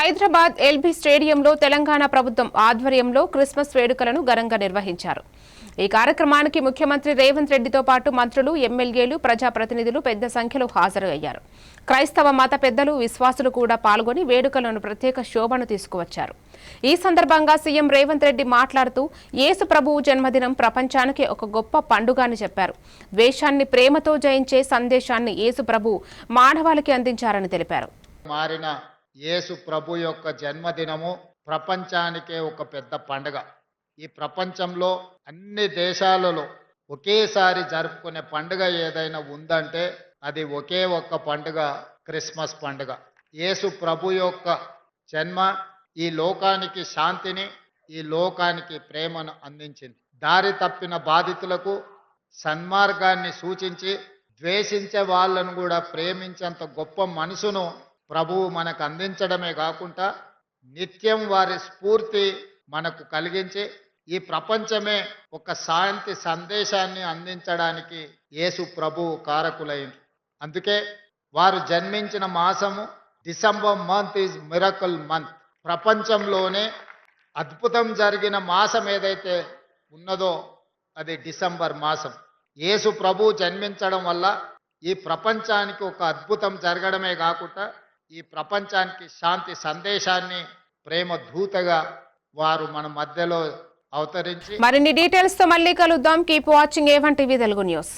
Hyderabad LB స్టేడియంలో తెలంగాణ ప్రభుత్వం ఆధ్వర్యంలో క్రిస్మస్ వేడుకలను ఘనంగా నిర్వహించారు. ఈ కార్యక్రమానికి ముఖ్యమంత్రి రేవంత్ రెడ్డితో పాటు మంత్రులు ఎమ్మెల్యేలు ప్రజాప్రతినిధులు పెద్ద సంఖ్యలో హాజరయ్యారు. క్రైస్తవ మత పెద్దలు విశ్వాసులు కూడా పాల్గొని వేడుకలను ప్రత్యేక శోభను తీసుకువచ్చారు. ఈ సందర్భంగా సీఎం రేవంత్ రెడ్డి మాట్లాడుతూ యేసు ప్రభువు జన్మదినం ప్రపంచానికి ఒక గొప్ప పండుగ అని చెప్పారు. ద్వేషాన్ని ప్రేమతో జయించే సందేశాన్ని యేసు ప్రభు మానవాళికి అందించారని తెలిపారు. మారిన యేసు ప్రభు యొక్క జన్మదినము ప్రపంచానికే ఒక పెద్ద పండుగ. ఈ ప్రపంచంలో అన్ని దేశాలలో ఒకేసారి జరుపుకునే పండుగ ఏదైనా ఉందంటే అది ఒకే ఒక్క పండుగ క్రిస్మస్ పండుగ. యేసు ప్రభు యొక్క జన్మ ఈ లోకానికి శాంతిని ఈ లోకానికి ప్రేమను అందించింది. దారి తప్పిన బాధితులకు సన్మార్గాన్ని సూచించి ద్వేషించే వాళ్ళను కూడా ప్రేమించేంత గొప్ప మనసును ప్రభువు మనకు అందించడమే కాకుండా నిత్యం వారి స్ఫూర్తి మనకు కలిగించి ఈ ప్రపంచమే ఒక శాంతి సందేశాన్ని అందించడానికి యేసు ప్రభువు కారకులైంది అందుకే వారు జన్మించిన మాసము December month is miracle month. ప్రపంచంలోనే అద్భుతం జరిగిన మాసం ఏదైతే ఉన్నదో అది డిసెంబర్ మాసం. యేసు ప్రభు జన్మించడం వల్ల ఈ ప్రపంచానికి ఒక అద్భుతం జరగడమే కాకుండా ఈ ప్రపంచానికి శాంతి సందేశాన్ని ప్రేమ దూతగా వారు మన మధ్యలో అవతరించి మరిన్ని డీటెయిల్స్తో మళ్ళీ కలుద్దాం. Keep watching A one TV Telugu news